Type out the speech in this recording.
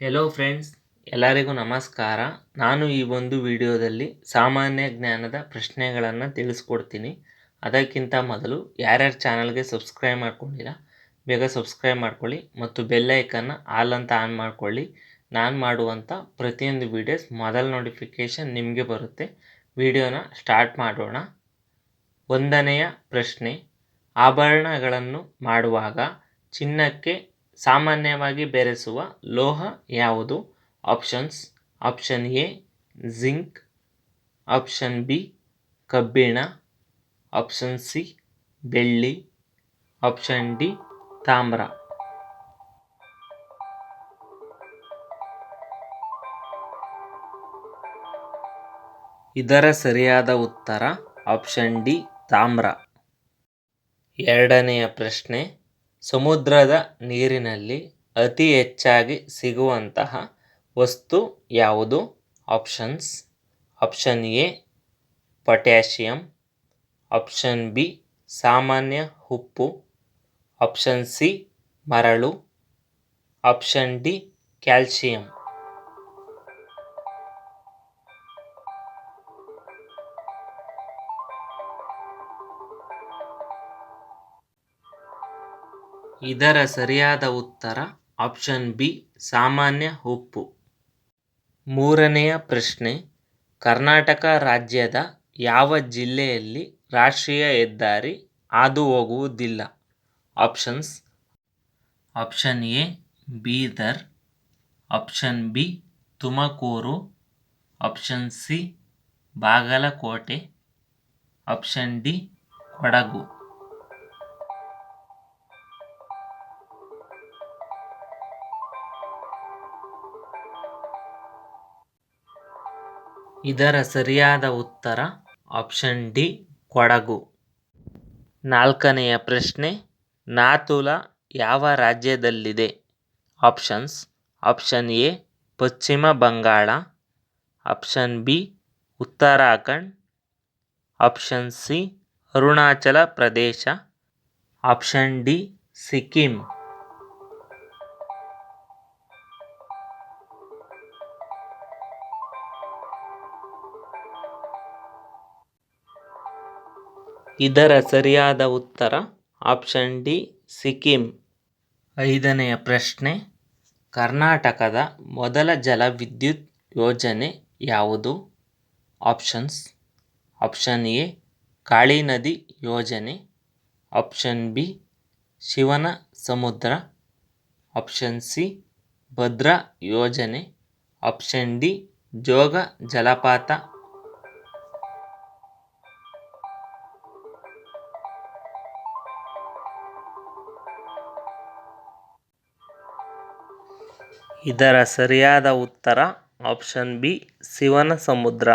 Hello friends ಎಲ್ಲರಿಗೂ ನಮಸ್ಕಾರ. ನಾನು ಈ ಒಂದು ವಿಡಿಯೋದಲ್ಲಿ ಸಾಮಾನ್ಯ ಜ್ಞಾನದ ಪ್ರಶ್ನೆಗಳನ್ನು ತಿಳಿಸ್ಕೊಡ್ತೀನಿ. ಅದಕ್ಕಿಂತ ಮೊದಲು ಯಾರ್ಯಾರು ಚಾನಲ್ಗೆ ಸಬ್ಸ್ಕ್ರೈಬ್ ಮಾಡ್ಕೊಂಡಿಲ್ಲ, ಬೇಗ ಸಬ್ಸ್ಕ್ರೈಬ್ ಮಾಡ್ಕೊಳ್ಳಿ ಮತ್ತು ಬೆಲ್ಲೈಕನ್ನು ಆಲ್ ಅಂತ ಆನ್ ಮಾಡ್ಕೊಳ್ಳಿ. ನಾನು ಮಾಡುವಂಥ ಪ್ರತಿಯೊಂದು ವೀಡಿಯೋಸ್ ಮೊದಲ ನೋಟಿಫಿಕೇಷನ್ ನಿಮಗೆ ಬರುತ್ತೆ. ವಿಡಿಯೋನ ಸ್ಟಾರ್ಟ್ ಮಾಡೋಣ. ಒಂದನೆಯ ಪ್ರಶ್ನೆ, ಆಭರಣಗಳನ್ನು ಮಾಡುವಾಗ ಚಿನ್ನಕ್ಕೆ ಸಾಮಾನ್ಯವಾಗಿ ಬೆರೆಸುವ ಲೋಹ ಯಾವುದು? Options option A zinc option B ಕಬ್ಬಿಣ. ಆಪ್ಷನ್ ಸಿ ಬೆಳ್ಳಿ. ಆಪ್ಷನ್ ಡಿ ತಾಮ್ರ. ಇದರ ಸರಿಯಾದ ಉತ್ತರ ಆಪ್ಷನ್ ಡಿ ತಾಮ್ರ. ಎರಡನೆಯ ಪ್ರಶ್ನೆ ಸಮುದ್ರದ ನೀರಿನಲ್ಲಿ ಅತಿ ಹೆಚ್ಚಾಗಿ ಸಿಗುವಂತಹ ವಸ್ತು ಯಾವುದು? Options option A potassium option B, ಸಾಮಾನ್ಯ ಉಪ್ಪು. ಆಪ್ಷನ್ ಸಿ, ಮರಳು. ಆಪ್ಷನ್ ಡಿ ಕ್ಯಾಲ್ಸಿಯಂ ಇದರ ಸರಿಯಾದ ಉತ್ತರ ಆಪ್ಷನ್ ಬಿ ಸಾಮಾನ್ಯ ಉಪ್ಪು. ಮೂರನೆಯ ಪ್ರಶ್ನೆ, ಕರ್ನಾಟಕ ರಾಜ್ಯದ ಯಾವ ಜಿಲ್ಲೆಯಲ್ಲಿ ರಾಷ್ಟ್ರೀಯ ಹೆದ್ದಾರಿ ಹಾದು ಹೋಗುವುದಿಲ್ಲ options option A Bidar option B Tumakuru option C Bagalkote option D Kodagu. ಇದರ ಸರಿಯಾದ ಉತ್ತರ ಆಪ್ಷನ್ ಡಿ, ಕೊಡಗು. ನಾಲ್ಕನೆಯ ಪ್ರಶ್ನೆ, ನಾತುಲ ಯಾವ ರಾಜ್ಯದಲ್ಲಿದೆ? Options, option A, Paschima Bangala. Option B, Uttarakhand. Option C, Arunachal Pradesh. Option D, Sikkim. ಇದರ ಸರಿಯಾದ ಉತ್ತರ ಆಪ್ಷನ್ ಡಿ, ಸಿಕ್ಕಿಂ. ಐದನೆಯ ಪ್ರಶ್ನೆ, ಕರ್ನಾಟಕದ ಮೊದಲ ಜಲವಿದ್ಯುತ್ ಯೋಜನೆ ಯಾವುದು? ಆಪ್ಷನ್ಸ್ ಆಪ್ಷನ್ ಎ, ಕಾಳಿ ನದಿ ಯೋಜನೆ. ಆಪ್ಷನ್ ಬಿ, ಶಿವನ ಸಮುದ್ರ. ಆಪ್ಷನ್ ಸಿ, ಭದ್ರಾ ಯೋಜನೆ. ಆಪ್ಷನ್ ಡಿ, ಜೋಗ ಜಲಪಾತ. ಇದರ ಸರಿಯಾದ ಉತ್ತರ ಆಪ್ಷನ್ ಬಿ ಶಿವನ ಸಮುದ್ರ.